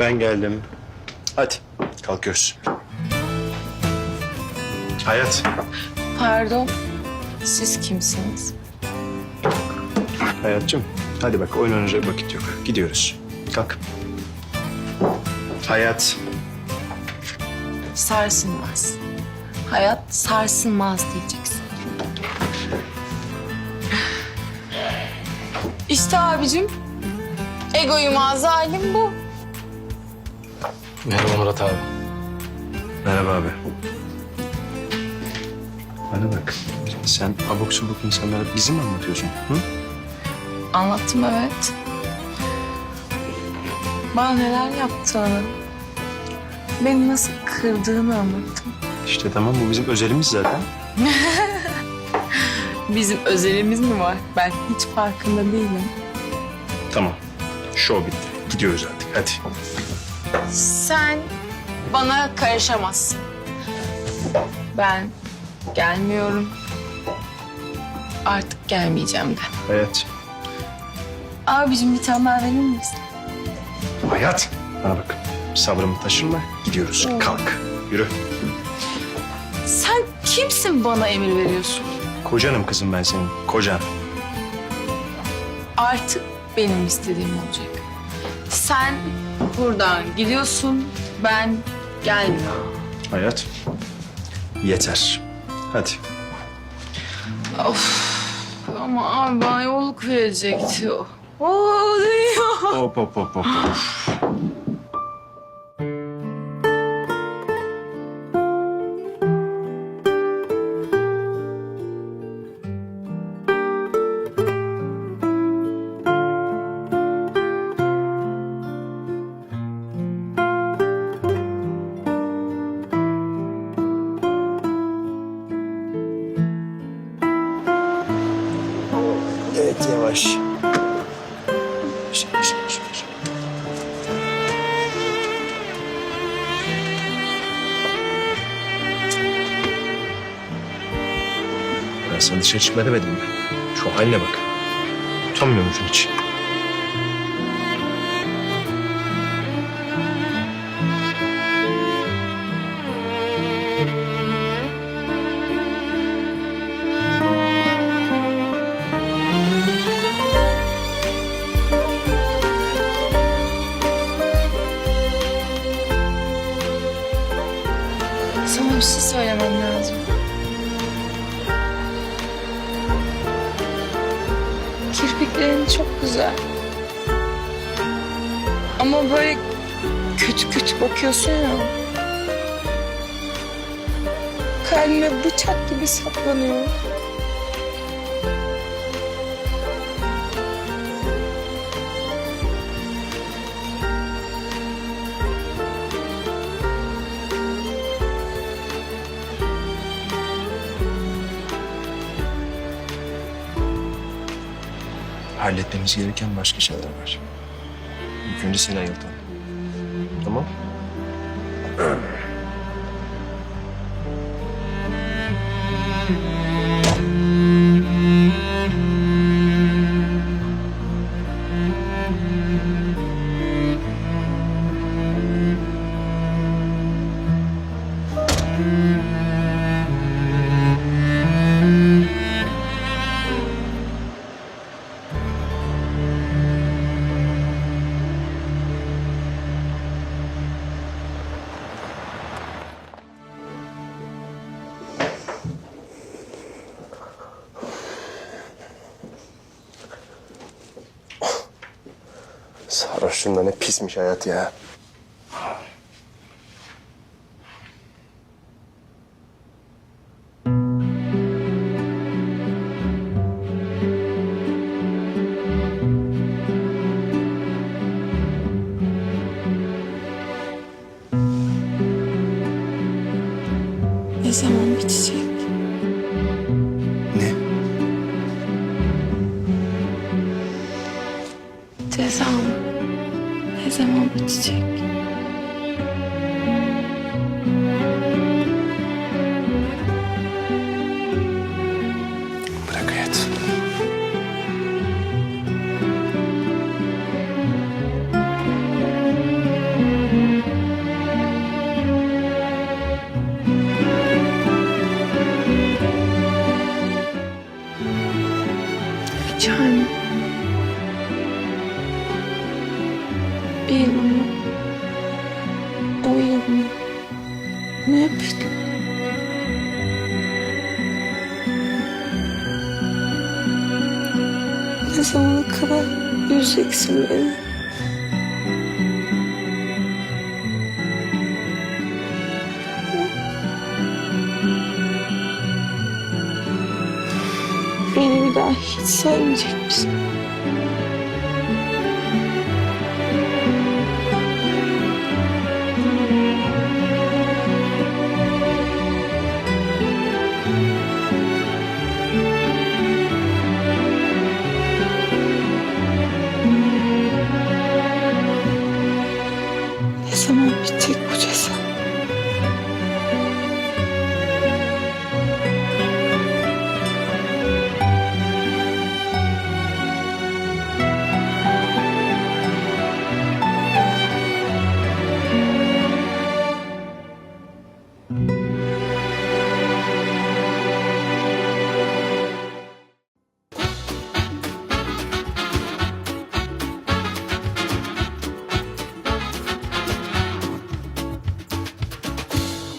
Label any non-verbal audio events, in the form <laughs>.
Ben geldim. Hadi kalkıyoruz. Hayat. Pardon, siz kimsiniz? Hayatcığım. Hadi bak oyun oynayacak vakit yok. Gidiyoruz. Kalk. Hayat. Sarsılmaz. Hayat sarsılmaz diyeceksin. İşte abicim, egoyu zalim bu. Merhaba Murat abi. Merhaba abi. Bana bak. Sen abuk subuk insanlara bizi mi anlatıyorsun? Hı? Anlattım evet. Bana neler yaptığını, beni nasıl kırdığını anlattım. İşte tamam bu bizim özelimiz zaten. <laughs> Bizim özelimiz mi var? Ben hiç farkında değilim. Tamam. Show bitti. Gidiyoruz artık. Hadi. Sen bana karışamazsın. Ben gelmiyorum. Artık gelmeyeceğim de. Hayat. Abicim bir tane daha verir misin? Hayat. Bana bak. Sabrımı taşırma. Gidiyoruz. Kalk. Yürü. Sen kimsin bana emir veriyorsun? Kocanım kızım ben senin. Kocan. Artık benim istediğim olacak. Sen buradan gidiyorsun, ben gelmiyorum. Hayat. Yeter. Hadi. Of. Ama abi bana yolluk verecekti o. Oluyor. Hop hop hop hop. Evet yavaş. Ben sana dışarı çıkma demedim mi? Şu haline bak. Utanmıyor musun hiç? Bir şey söylemem lazım. Kirpiklerin çok güzel. Ama böyle kötü kötü bakıyorsun ya. Kalbime bıçak gibi saplanıyor. Halletmemiz gereken başka şeyler var. İlk önce seni ayıltalım. Tamam? <clears throat> Sarhoşluğun da ne pismiş hayat ya. Ne zaman bitecek? Ne? Cezam ne zaman bitecek? Ne yapıyorsun? Ne zamana kadar üzeceksin beni? Beni bir daha hiç sevmeyecek misin?